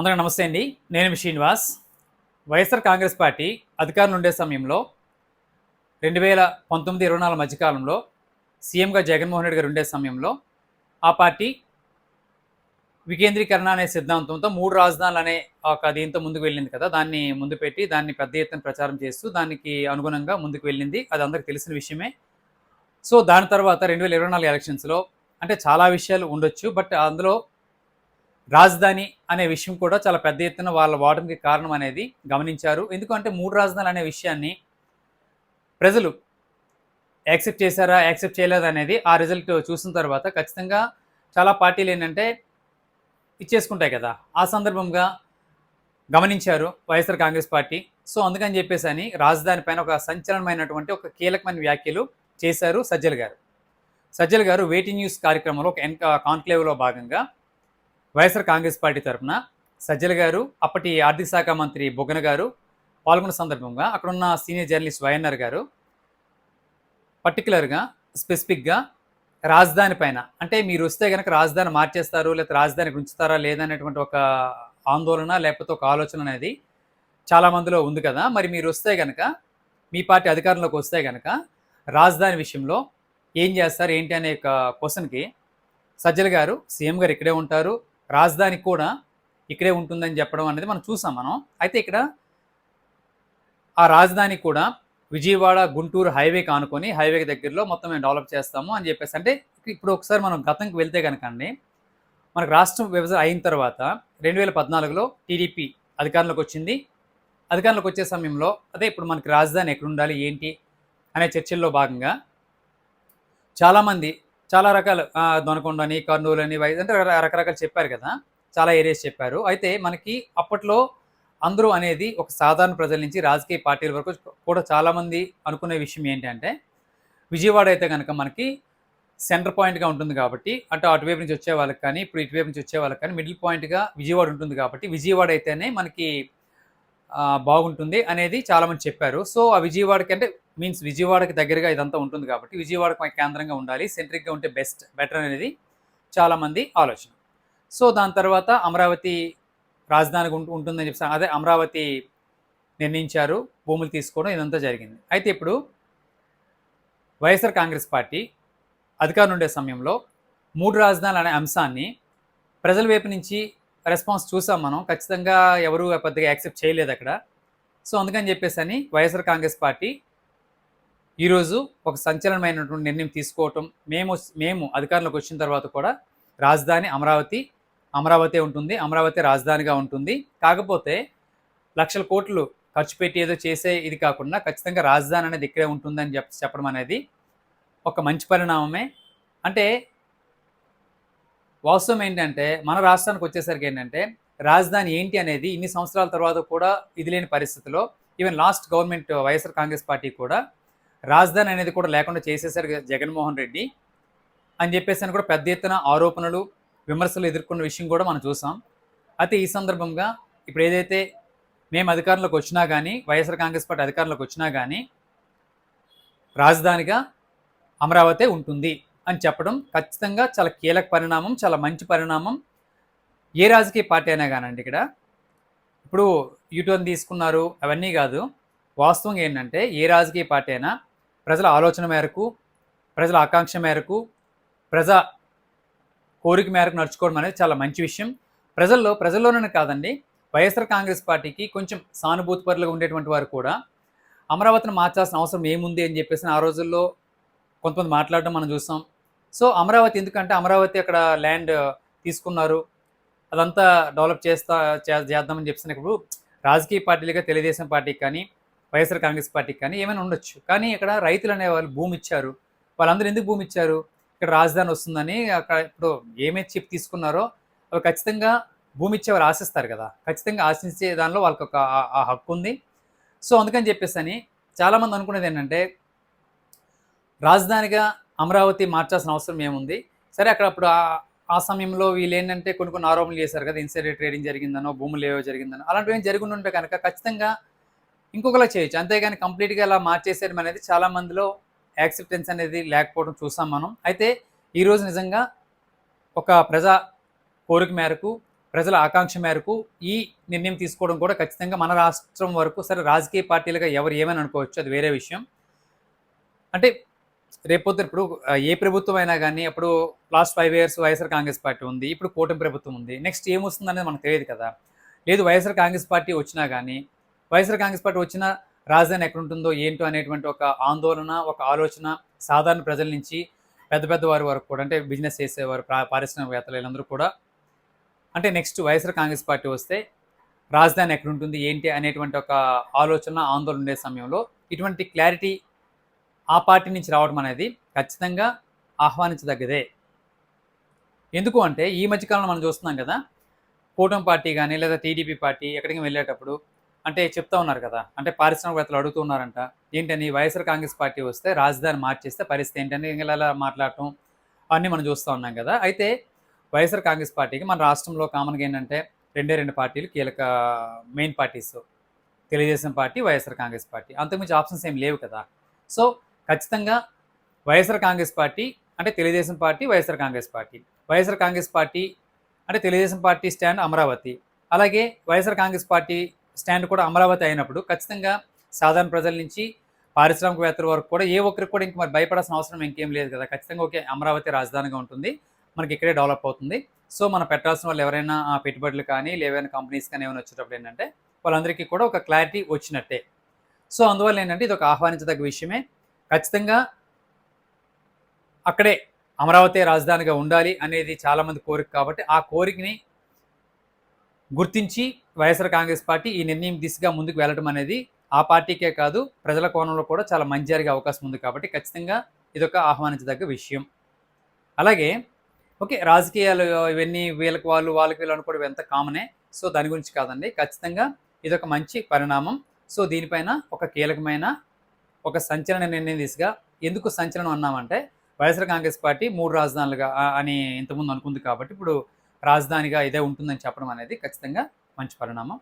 అందరికీ నమస్తే అండి. నేను శ్రీనివాస్. వైఎస్ఆర్ కాంగ్రెస్ పార్టీ అధికారంలో ఉండే సమయంలో రెండు వేల పంతొమ్మిది ఇరవై నాలుగు మధ్యకాలంలో సీఎంగా జగన్మోహన్ రెడ్డి గారు ఉండే సమయంలో ఆ పార్టీ వికేంద్రీకరణ అనే సిద్ధాంతంతో మూడు రాజధానులు అనే ఒక దీంతో ముందుకు వెళ్ళింది కదా. దాన్ని ముందు పెట్టి దాన్ని పెద్ద ఎత్తున ప్రచారం చేస్తూ దానికి అనుగుణంగా ముందుకు వెళ్ళింది. అది అందరికి తెలిసిన విషయమే. సో దాని తర్వాత రెండు వేల ఇరవై నాలుగు ఎలక్షన్స్లో అంటే చాలా విషయాలు ఉండొచ్చు. బట్ అందులో రాజధాని అనే విషయం కూడా చాలా పెద్ద ఎత్తున వాళ్ళ ఓటమికి కారణం అనేది గమనించారు. ఎందుకంటే మూడు రాజధానులు అనే విషయాన్ని ప్రజలు యాక్సెప్ట్ చేశారా యాక్సెప్ట్ చేయలేదా అనేది ఆ రిజల్ట్ చూసిన తర్వాత ఖచ్చితంగా చాలా పార్టీలు ఏంటంటే ఇచ్చేసుకుంటాయి కదా. ఆ సందర్భంగా గమనించారు వైఎస్ఆర్ కాంగ్రెస్ పార్టీ. సో అందుకని చెప్పేసి అని రాజధాని పైన ఒక సంచలనమైనటువంటి ఒక కీలకమైన వ్యాఖ్యలు చేశారు సజ్జల్ గారు. సజ్జల్ గారు వెయిటింగ్ న్యూస్ కార్యక్రమంలో ఒక ఎన్ కాన్క్లేవ్లో భాగంగా వైఎస్ఆర్ కాంగ్రెస్ పార్టీ తరఫున సజ్జల గారు అప్పటి ఆర్థిక శాఖ మంత్రి బొగ్గన గారు పాల్గొన్న సందర్భంగా అక్కడున్న సీనియర్ జర్నలిస్ట్ వైఎన్ఆర్ గారు పర్టికులర్గా స్పెసిఫిక్గా రాజధాని పైన అంటే మీరు వస్తే కనుక రాజధాని మార్చేస్తారు లేకపోతే రాజధాని ఉంచుతారా లేదనేటువంటి ఒక ఆందోళన లేకపోతే ఒక ఆలోచన అనేది చాలా మందిలో ఉంది కదా. మరి మీరు వస్తే కనుక మీ పార్టీ అధికారంలోకి వస్తే కనుక రాజధాని విషయంలో ఏం చేస్తారు ఏంటి అనే ఒక క్వశ్చన్కి సజ్జల గారు సీఎం గారు ఇక్కడే ఉంటారు. రాజధాని కూడా ఇక్కడే ఉంటుందని చెప్పడం అనేది మనం చూసాం మనం. అయితే ఇక్కడ ఆ రాజధాని కూడా విజయవాడ గుంటూరు హైవే కానుకొని హైవే దగ్గరలో మొత్తం మేము డెవలప్ చేస్తాము అని చెప్పేసి అంటే ఇప్పుడు ఒకసారి మనం గతంకి వెళ్తే కనుకండి మనకు రాష్ట్రం విభజన అయిన తర్వాత రెండు వేల పద్నాలుగులో టీడీపీ అధికారంలోకి వచ్చింది. అధికారంలోకి వచ్చే సమయంలో అదే ఇప్పుడు మనకి రాజధాని ఎక్కడ ఉండాలి ఏంటి అనే చర్చల్లో భాగంగా చాలామంది చాలా రకాల. దొనకొండ అని కర్నూలు అని అంటే రకరకాలు చెప్పారు కదా. చాలా ఏరియాస్ చెప్పారు. అయితే మనకి అప్పట్లో అందరూ అనేది ఒక సాధారణ ప్రజల నుంచి రాజకీయ పార్టీల వరకు కూడా చాలామంది అనుకునే విషయం ఏంటంటే విజయవాడ అయితే కనుక మనకి సెంటర్ పాయింట్గా ఉంటుంది కాబట్టి అంటే అటువైపు నుంచి వచ్చే వాళ్ళకి కానీ ఇప్పుడు ఇటువైపు నుంచి వచ్చే వాళ్ళకి కానీ మిడిల్ పాయింట్గా విజయవాడ ఉంటుంది కాబట్టి విజయవాడ అయితేనే మనకి బాగుంటుంది అనేది చాలామంది చెప్పారు. సో ఆ విజయవాడకి అంటే మీన్స్ విజయవాడకి దగ్గరగా ఇదంతా ఉంటుంది కాబట్టి విజయవాడకు మనకి కేంద్రంగా ఉండాలి సెంట్రిక్గా ఉంటే బెస్ట్ బెటర్ అనేది చాలామంది ఆలోచన. సో దాని తర్వాత అమరావతి రాజధానికి ఉంటు- ఉంటుందని చెప్పి అదే అమరావతి నిర్ణయించారు భూములు తీసుకోవడం ఇదంతా జరిగింది. అయితే ఇప్పుడు వైఎస్ఆర్ కాంగ్రెస్ పార్టీ అధికారం ఉండే సమయంలో మూడు రాజధానులు అనే అంశాన్ని ప్రజల వైపు నుంచి రెస్పాన్స్ చూసాం మనం. ఖచ్చితంగా ఎవరు పెద్దగా యాక్సెప్ట్ చేయలేదు అక్కడ. సో అందుకని చెప్పేసి అని వైఎస్ఆర్ కాంగ్రెస్ పార్టీ ఈరోజు ఒక సంచలనమైనటువంటి నిర్ణయం తీసుకోవటం మేము మేము అధికారంలోకి వచ్చిన తర్వాత కూడా రాజధాని అమరావతి అమరావతి ఉంటుంది అమరావతి రాజధానిగా ఉంటుంది. కాకపోతే లక్షల కోట్లు ఖర్చు పెట్టి ఏదో చేసే ఇది కాకుండా ఖచ్చితంగా రాజధాని అనేది ఇక్కడే ఉంటుందని చెప్ చెప్పడం అనేది ఒక మంచి పరిణామమే. అంటే వాస్తవం ఏంటంటే మన రాష్ట్రానికి వచ్చేసరికి ఏంటంటే రాజధాని ఏంటి అనేది ఇన్ని సంవత్సరాల తర్వాత కూడా ఇది లేని పరిస్థితిలో even last government YSR Congress party కూడా రాజధాని అనేది కూడా లేకుండా చేసేసారు జగన్మోహన్ రెడ్డి అని చెప్పేసి అని కూడా పెద్ద ఎత్తున ఆరోపణలు విమర్శలు ఎదుర్కొన్న విషయం కూడా మనం చూసాం. అయితే ఈ సందర్భంగా ఇప్పుడు ఏదైతే మేము అధికారంలోకి వచ్చినా కానీ వైఎస్ఆర్ కాంగ్రెస్ పార్టీ అధికారంలోకి వచ్చినా కానీ రాజధానిగా అమరావతి ఉంటుంది అని చెప్పడం ఖచ్చితంగా చాలా కీలక పరిణామం చాలా మంచి పరిణామం. ఏ రాజకీయ పార్టీ అయినా కానండి ఇక్కడ. ఇప్పుడు యూటర్న్ తీసుకున్నారు అవన్నీ కాదు. వాస్తవం ఏంటంటే ఏ రాజకీయ పార్టీ అయినా ప్రజల ఆలోచన మేరకు ప్రజల ఆకాంక్ష మేరకు ప్రజా కోరిక మేరకు నడుచుకోవడం అనేది చాలా మంచి విషయం. ప్రజల్లో ప్రజల్లోనే కాదండి వైఎస్ఆర్ కాంగ్రెస్ పార్టీకి కొంచెం సానుభూతిపరులుగా ఉండేటువంటి వారు కూడా అమరావతిని మార్చాల్సిన అవసరం ఏముంది అని చెప్పేసి ఆ రోజుల్లో కొంతమంది మాట్లాడడం మనం చూసాం. సో అమరావతి ఎందుకంటే అమరావతి అక్కడ ల్యాండ్ తీసుకున్నారు. అదంతా డెవలప్ చేస్తా చే- చేద్దామని చెప్పినప్పుడు రాజకీయ పార్టీలుగా తెలుగుదేశం పార్టీకి కానీ వైఎస్ఆర్ కాంగ్రెస్ పార్టీకి కానీ ఏమైనా ఉండొచ్చు. కానీ ఇక్కడ రైతులు అనే వాళ్ళు భూమి ఇచ్చారు. వాళ్ళందరూ ఎందుకు భూమి ఇచ్చారు? ఇక్కడ రాజధాని వస్తుందని అక్కడ ఇప్పుడు ఏమేమి చెప్పి తీసుకున్నారో అవి ఖచ్చితంగా భూమి ఇచ్చేవారు ఆశిస్తారు కదా. ఖచ్చితంగా ఆశించే దానిలో వాళ్ళకి ఒక ఆ- హక్కు ఉంది. సో అందుకని చెప్పేసి అని చాలామంది అనుకునేది ఏంటంటే రాజధానిగా అమరావతి మార్చాల్సిన అవసరం ఏముంది? సరే అక్కడ అప్పుడు ఆ- ఆ సమయంలో వీళ్ళు ఏంటంటే కొన్ని కొన్ని ఆరోపణలు చేశారు కదా. ఇన్సైడర్ ట్రేడింగ్ జరిగిందనో భూములు ఏవో జరిగిందనో అలాంటివి ఏం జరిగి ఉంటే కనుక ఖచ్చితంగా ఇంకొకలా చేయొచ్చు. అంతేగాని కంప్లీట్గా ఇలా మార్చేసేయడం అనేది చాలా మందిలో యాక్సెప్టెన్స్ అనేది లేకపోవడం చూసాం మనం. అయితే ఈరోజు నిజంగా ఒక ప్రజా కోరిక మేరకు ప్రజల ఆకాంక్ష మేరకు ఈ నిర్ణయం తీసుకోవడం కూడా ఖచ్చితంగా మన రాష్ట్రం వరకు సరే రాజకీయ పార్టీలుగా ఎవరు ఏమైనా అనుకోవచ్చు అది వేరే విషయం. అంటే రేపొద్దు ఇప్పుడు ఏ ప్రభుత్వం అయినా కానీ అప్పుడు last five years YSR Congress party ఉంది ఇప్పుడు కూటమి ప్రభుత్వం ఉంది. నెక్స్ట్ ఏమొస్తుంది అనేది మనకు తెలియదు కదా. లేదు వైఎస్ఆర్ కాంగ్రెస్ పార్టీ వచ్చినా కానీ వైఎస్ఆర్ కాంగ్రెస్ పార్టీ వచ్చిన రాజధాని ఎక్కడుంటుందో ఏంటో అనేటువంటి ఒక ఆందోళన ఒక ఆలోచన సాధారణ ప్రజల నుంచి పెద్ద పెద్ద వారి వరకు కూడా అంటే బిజినెస్ చేసేవారు పారిశ్రామికవేత్తలు వీళ్ళందరూ కూడా. అంటే నెక్స్ట్ వైఎస్ఆర్ కాంగ్రెస్ పార్టీ వస్తే రాజధాని ఎక్కడుంటుంది ఏంటి అనేటువంటి ఒక ఆలోచన ఆందోళన ఉండే సమయంలో ఇటువంటి క్లారిటీ ఆ పార్టీ నుంచి రావడం అనేది ఖచ్చితంగా ఆహ్వానించదగ్గదే. ఎందుకు అంటే ఈ మధ్యకాలంలో మనం చూస్తున్నాం కదా కూటమి పార్టీ కానీ లేదా టీడీపీ పార్టీ ఎక్కడికి వెళ్ళేటప్పుడు అంటే చెప్తా ఉన్నారు కదా అంటే పారిశ్రామికవేత్తలు అడుగుతున్నారంట ఏంటని వైఎస్ఆర్ కాంగ్రెస్ పార్టీ వస్తే రాజధాని మార్చేస్తే పరిస్థితి ఏంటని ఇలా మాట్లాడటం? అన్నీ మనం చూస్తూ ఉన్నాం కదా. అయితే వైఎస్ఆర్ కాంగ్రెస్ పార్టీకి మన రాష్ట్రంలో కామన్గా ఏంటంటే రెండే రెండు పార్టీలు కీలక main parties Telugu Desam party YSR Congress party. అంతకుమించి ఆప్షన్స్ ఏం లేవు కదా. సో ఖచ్చితంగా వైఎస్ఆర్ కాంగ్రెస్ పార్టీ అంటే Telugu Desam party YSR Congress party. YSR Congress party అంటే తెలుగుదేశం పార్టీ స్టాండ్ అమరావతి. అలాగే వైఎస్ఆర్ కాంగ్రెస్ పార్టీ స్టాండ్ కూడా అమరావతి అయినప్పుడు ఖచ్చితంగా సాధారణ ప్రజల నుంచి పారిశ్రామికవేత్తల వరకు కూడా ఏ ఒక్కరికి కూడా ఇంక మరి భయపడాల్సిన అవసరం ఇంకేం లేదు కదా. ఖచ్చితంగా ఓకే అమరావతి రాజధానిగా ఉంటుంది. మనకి ఇక్కడే డెవలప్ అవుతుంది. సో మనం పెట్టాల్సిన వాళ్ళు ఎవరైనా పెట్టుబడులు కానీ లేవైనా కంపెనీస్ కానీ ఏమైనా వచ్చేటప్పుడు ఏంటంటే వాళ్ళందరికీ కూడా ఒక క్లారిటీ వచ్చినట్టే. సో అందువల్ల ఏంటంటే ఇది ఒక ఆహ్వానించదగ్గ విషయమే. ఖచ్చితంగా అక్కడే అమరావతి రాజధానిగా ఉండాలి అనేది చాలామంది కోరిక కాబట్టి ఆ కోరికని గుర్తించి వైఎస్ఆర్ కాంగ్రెస్ పార్టీ ఈ నిర్ణయం దిశగా ముందుకు వెళ్ళడం అనేది ఆ పార్టీకే కాదు ప్రజల కోణంలో కూడా చాలా మంచి జరిగే అవకాశం ఉంది కాబట్టి ఖచ్చితంగా ఇదొక ఆహ్వానించదగ్గ విషయం. అలాగే ఓకే రాజకీయాలు ఇవన్నీ వీళ్ళకి వాళ్ళు వాళ్ళకి వీళ్ళు అనుకోవడం ఎంత కామనే సో దాని గురించి కాదండి. ఖచ్చితంగా ఇదొక మంచి పరిణామం. సో దీనిపైన ఒక కీలకమైన ఒక సంచలన నిర్ణయం దిశగా ఎందుకు సంచలనం అన్నామంటే వైఎస్ఆర్ కాంగ్రెస్ పార్టీ మూడు రాజధానులుగా అని ఇంతకుముందు అనుకుంది కాబట్టి ఇప్పుడు రాజధానిగా ఇదే ఉంటుందని చెప్పడం అనేది ఖచ్చితంగా మంచి పరిణామం.